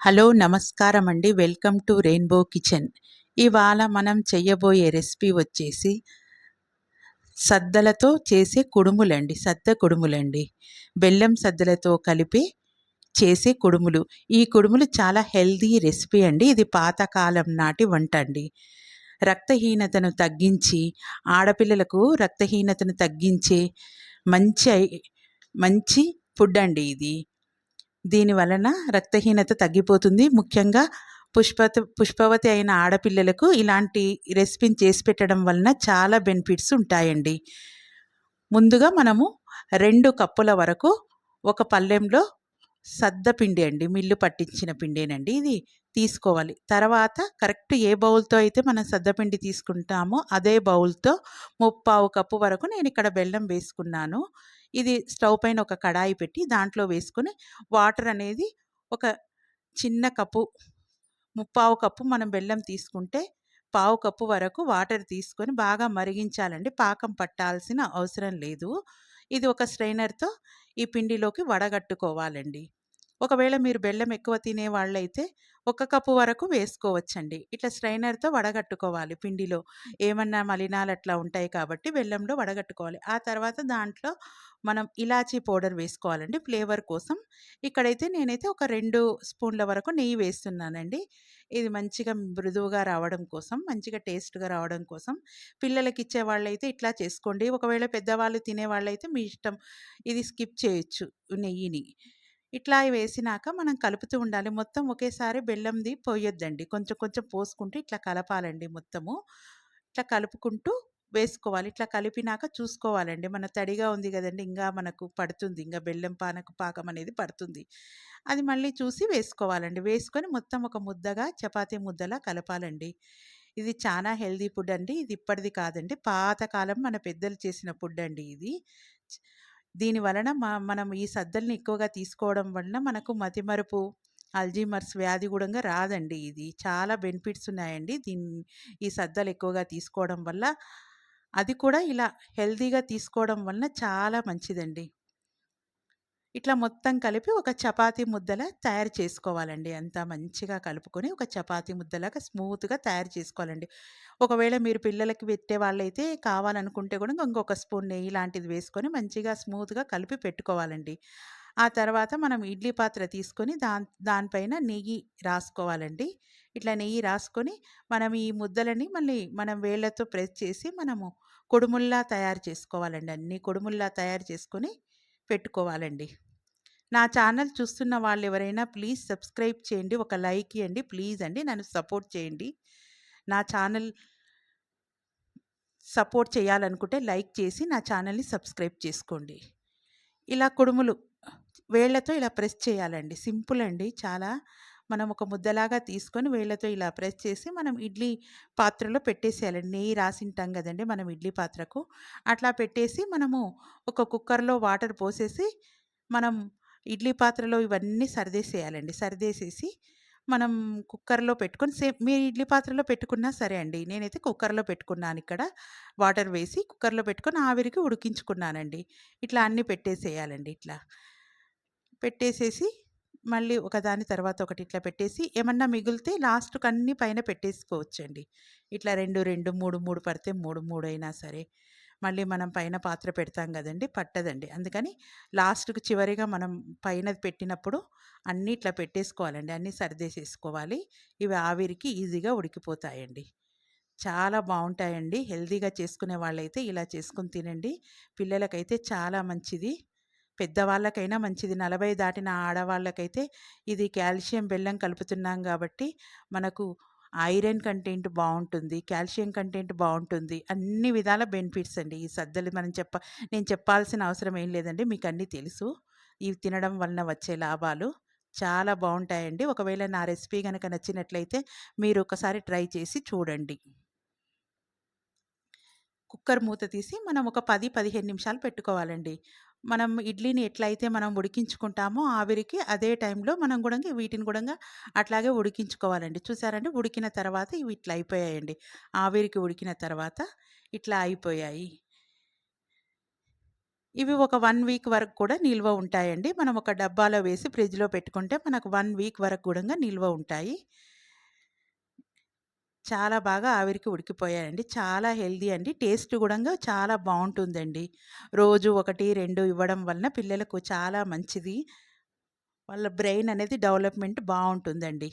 Hello నమస్కారం అండి welcome to rainbow kitchen. ఇవాళ మనం చేయబోయే రెసిపీ వచ్చేసి సద్దలతో చేసే కుడుములండి. సద్ద కుడుములండి. బెల్లం సద్దలతో కలిపి చేసే కుడుములు. ఈ కుడుములు చాలా హెల్దీ రెసిపీ అండి. ఇది పాతకాలం నాటి వంట అండి రక్తహీనతను తగ్గించి ఆడపిల్లలకు రక్తహీనతను తగ్గించే మంచి మంచి ఫుడ్ అండి ఇది. దీని వలన రక్తహీనత తగ్గిపోతుంది. ముఖ్యంగా పుష్పత పుష్పవతి అయిన ఆడపిల్లలకు ఇలాంటి రెసిపీని చేసి పెట్టడం వలన చాలా బెనిఫిట్స్ ఉంటాయండి. ముందుగా మనము రెండు కప్పుల వరకు ఒక పళ్ళెంలో సద్ద పిండి అండి మిల్లు పట్టించిన పిండేనండి ఇది. తీసుకోవాలి. తర్వాత కరెక్ట్ ఏ బౌల్తో అయితే మనం సద్దపిండి తీసుకుంటామో అదే బౌల్తో ముప్పావు కప్పు వరకు నేను ఇక్కడ బెల్లం వేసుకున్నాను. ఇది స్టవ్ పైన ఒక కడాయి పెట్టి దాంట్లో వేసుకుని వాటర్ అనేది ఒక చిన్న కప్పు ముప్పావు కప్పు మనం బెల్లం తీసుకుంటే పావు కప్పు వరకు వాటర్ తీసుకొని బాగా మరిగించాలండి. పాకం పట్టాల్సిన అవసరం లేదు. ఇది ఒక స్ట్రైనర్తో ఈ పిండిలోకి వడగట్టుకోవాలండి. ఒకవేళ మీరు బెల్లం ఎక్కువ తినే వాళ్ళైతే ఒక కప్పు వరకు వేసుకోవచ్చండి. ఇట్లా స్ట్రైనర్తో వడగట్టుకోవాలి పిండిలో. ఏమన్నా మలినాలు అట్లా ఉంటాయి కాబట్టి బెల్లంలో వడగట్టుకోవాలి. ఆ తర్వాత దాంట్లో మనం ఇలాచీ పౌడర్ వేసుకోవాలండి ఫ్లేవర్ కోసం. ఇక్కడైతే నేనైతే ఒక రెండు స్పూన్ల వరకు నెయ్యి వేస్తున్నానండి. ఇది మంచిగా మృదువుగా రావడం కోసం మంచిగా టేస్ట్గా రావడం కోసం. పిల్లలకి ఇచ్చే వాళ్ళైతే ఇట్లా చేసుకోండి. ఒకవేళ పెద్దవాళ్ళు తినే వాళ్ళైతే మీ ఇష్టం. ఇది స్కిప్ చేయొచ్చు నెయ్యిని. ఇట్లా వేసినాక మనం కలుపుతూ ఉండాలి. మొత్తం ఒకేసారి బెల్లంది పోయొద్దండి. కొంచెం కొంచెం పోసుకుంటూ ఇట్లా కలపాలండి మొత్తము. ఇట్లా కలుపుకుంటూ వేసుకోవాలి. ఇట్లా కలిపినాక చూసుకోవాలండి. మన తడిగా ఉంది కదండి. ఇంకా మనకు పడుతుంది. ఇంకా బెల్లం పానకు పాకం అనేది పడుతుంది. అది మళ్ళీ చూసి వేసుకోవాలండి. వేసుకొని మొత్తం ఒక ముద్దగా చపాతీ ముద్దలా కలపాలండి. ఇది చాలా హెల్దీ ఫుడ్ అండి. ఇది ఇప్పటిది కాదండి. పాతకాలం మన పెద్దలు చేసిన ఫుడ్ అండి ఇది. దీని వలన మా మనం ఈ సద్దల్ని ఎక్కువగా తీసుకోవడం వలన మనకు మతిమరుపు అల్జీమర్స్ వ్యాధి కూడా రాదండి ఇది. చాలా బెనిఫిట్స్ ఉన్నాయండి. దీన్ని ఈ సద్దలు ఎక్కువగా తీసుకోవడం వల్ల. అది కూడా ఇలా హెల్తీగా తీసుకోవడం వలన చాలా మంచిదండి. ఇట్లా మొత్తం కలిపి ఒక చపాతీ ముద్దలా తయారు చేసుకోవాలండి. అంతా మంచిగా కలుపుకొని ఒక చపాతీ ముద్దలాగా స్మూత్గా తయారు చేసుకోవాలండి. ఒకవేళ మీరు పిల్లలకి పెట్టే వాళ్ళైతే కావాలనుకుంటే కూడా ఇంకొక స్పూన్ నెయ్యి లాంటిది వేసుకొని మంచిగా స్మూత్గా కలిపి పెట్టుకోవాలండి. ఆ తర్వాత మనం ఇడ్లీ పాత్ర తీసుకొని దాని దానిపైన నెయ్యి రాసుకోవాలండి. ఇట్లా నెయ్యి రాసుకొని మనం ఈ ముద్దలని మళ్ళీ మనం వేళ్ళతో ప్రెస్ చేసి మనము కొడుముల్లా తయారు చేసుకోవాలండి. అన్ని కొడుముల్లా తయారు చేసుకొని పెట్టుకోవాలండి. నా ఛానల్ చూస్తున్న వాళ్ళు ఎవరైనా ప్లీజ్ సబ్స్క్రైబ్ చేయండి ఒక లైక్ ఇవ్వండి ప్లీజ్ అండి నన్ను సపోర్ట్ చేయండి. నా ఛానల్ సపోర్ట్ చేయాలనుకుంటే లైక్ చేసి నా ఛానల్ని సబ్స్క్రైబ్ చేసుకోండి. ఇలా కుడుములు వేళ్ళతో ఇలా ప్రెస్ చేయాలండి. సింపుల్ అండి చాలా మనం ఒక ముద్దలాగా తీసుకొని వేళ్ళతో ఇలా ప్రెస్ చేసి మనం ఇడ్లీ పాత్రలో పెట్టేసేయాలండి నెయ్యి రాసింటాం కదండి మనం ఇడ్లీ పాత్రకు. అట్లా పెట్టేసి మనము ఒక కుక్కర్లో వాటర్ పోసేసి మనం ఇడ్లీ పాత్రలో ఇవన్నీ సర్దేసేయాలండి. సర్దేసేసి మనం కుక్కర్లో పెట్టుకొని సేమ్ మీరు ఇడ్లీ పాత్రలో పెట్టుకున్నా సరే అండి నేనైతే కుక్కర్లో పెట్టుకున్నాను ఇక్కడ. వాటర్ వేసి కుక్కర్లో పెట్టుకొని ఆవిరికి ఉడికించుకున్నానండి. ఇట్లా అన్నీ పెట్టేసేయాలండి ఇట్లా. పెట్టేసేసి మళ్ళీ ఒకదాని తర్వాత ఒకటి ఇట్లా పెట్టేసి ఏమన్నా మిగిలితే లాస్ట్కి అన్ని పైన పెట్టేసుకోవచ్చండి. ఇట్లా రెండు రెండు మూడు మూడు పడితే మూడు మూడు అయినా సరే. మళ్ళీ మనం పైన పాత్ర పెడతాం కదండి పట్టదండి. అందుకని లాస్ట్కి చివరిగా మనం పైన పెట్టినప్పుడు అన్నీ ఇట్లా పెట్టేసుకోవాలండి. అన్నీ సర్దేసేసుకోవాలి. ఇవి ఆవిరికి ఈజీగా ఉడికిపోతాయండి. చాలా బాగుంటాయండి. హెల్తీగా చేసుకునే వాళ్ళైతే ఇలా చేసుకుని తినండి. పిల్లలకైతే చాలా మంచిది. పెద్దవాళ్ళకైనా మంచిది. నలభై దాటిన ఆడవాళ్ళకైతే ఇది కాల్షియం బెల్లం కలుపుతున్నాం కాబట్టి మనకు ఐరన్ కంటెంట్ బాగుంటుంది కాల్షియం కంటెంట్ బాగుంటుంది అన్ని విధాల బెనిఫిట్స్ అండి. ఈ సద్దలు మనం చెప్ప నేను చెప్పాల్సిన అవసరం ఏం లేదండి. మీకు అన్నీ తెలుసు. ఇవి తినడం వలన వచ్చే లాభాలు చాలా బాగుంటాయండి ఒకవేళ నా రెసిపీ కనుక నచ్చినట్లయితే మీరు ఒకసారి ట్రై చేసి చూడండి. కుక్కర్ మూత తీసి మనం ఒక పది పదిహేను నిమిషాలు పెట్టుకోవాలండి. మనం ఇడ్లీని ఎట్లయితే మనం ఉడికించుకుంటామో ఆవిరికి అదే టైంలో మనం కూడా వీటిని కూడా అట్లాగే ఉడికించుకోవాలండి చూసారండి ఉడికిన తర్వాత ఇవి ఇట్లా అయిపోయాయండి ఆవిరికి ఉడికిన తర్వాత ఇట్లా అయిపోయాయి ఇవి ఒక వన్ వీక్ వరకు కూడా నిల్వ ఉంటాయండి. మనం ఒక డబ్బాలో వేసి ఫ్రిడ్జ్‌లో పెట్టుకుంటే మనకు వన్ వీక్ వరకు కూడా నిల్వ ఉంటాయి. చాలా బాగా ఆవిరికి ఉడికిపోయాయండి. చాలా హెల్దీ అండి. టేస్ట్ కూడా చాలా బాగుంటుందండి రోజు 1, 2 ఇవ్వడం వలన పిల్లలకు చాలా మంచిది. వాళ్ళ బ్రెయిన్ అనేది డెవలప్‌మెంట్ బాగుంటుందండి